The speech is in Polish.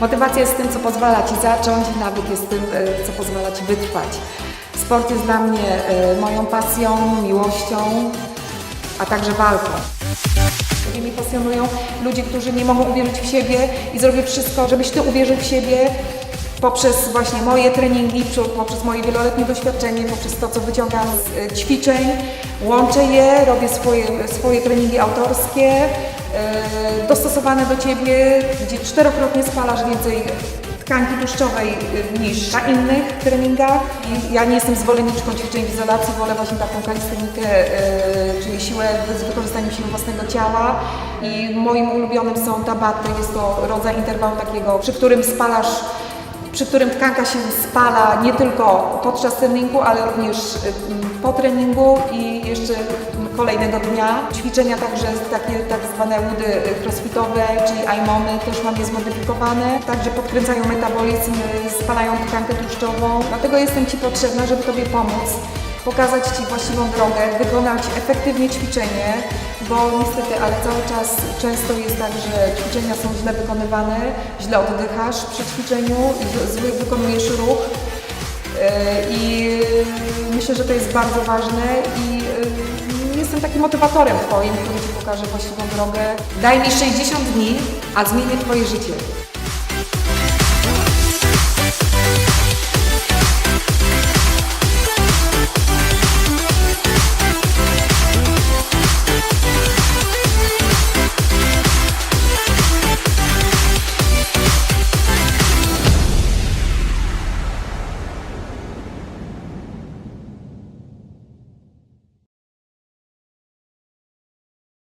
Motywacja jest tym, co pozwala Ci zacząć, nawyk jest tym, e, co pozwala Ci wytrwać. Sport jest dla mnie e, moją pasją, miłością, a także walką. Mnie pasjonują ludzie, którzy nie mogą uwierzyć w siebie i zrobię wszystko, żebyś Ty uwierzył w siebie poprzez właśnie moje treningi, poprzez moje wieloletnie doświadczenie, poprzez to, co wyciągam z e, ćwiczeń. Łączę je, robię swoje, swoje treningi autorskie, e, dostosowane do Ciebie, gdzie czterokrotnie spalasz więcej tkanki tłuszczowej y, niż na innych treningach. Ja nie jestem zwolenniczką ćwiczeń w izolacji, wolę właśnie taką kalistenikę, siłę z wykorzystaniem siły własnego ciała. I moim ulubionym są tabaty, jest to rodzaj interwału takiego, przy którym spalasz przy którym tkanka się spala nie tylko podczas treningu, ale również y, po treningu i jeszcze kolejnego dnia. Ćwiczenia także takie tak zwane łudy y, crossfitowe, czyli IMOMy też mam je zmodyfikowane. Także podkręcają metabolizm, y, spalają tkankę tłuszczową. Dlatego jestem Ci potrzebna, żeby Tobie pomóc pokazać Ci właściwą drogę, wykonać efektywnie ćwiczenie, bo niestety, ale cały czas często jest tak, że ćwiczenia są źle wykonywane, źle oddychasz przy ćwiczeniu, zły wykonujesz ruch Yy, i myślę, że to jest bardzo ważne i yy, jestem takim motywatorem Twoim, który Ci pokaże właściwą drogę. Daj mi 60 dni, a zmienię Twoje życie.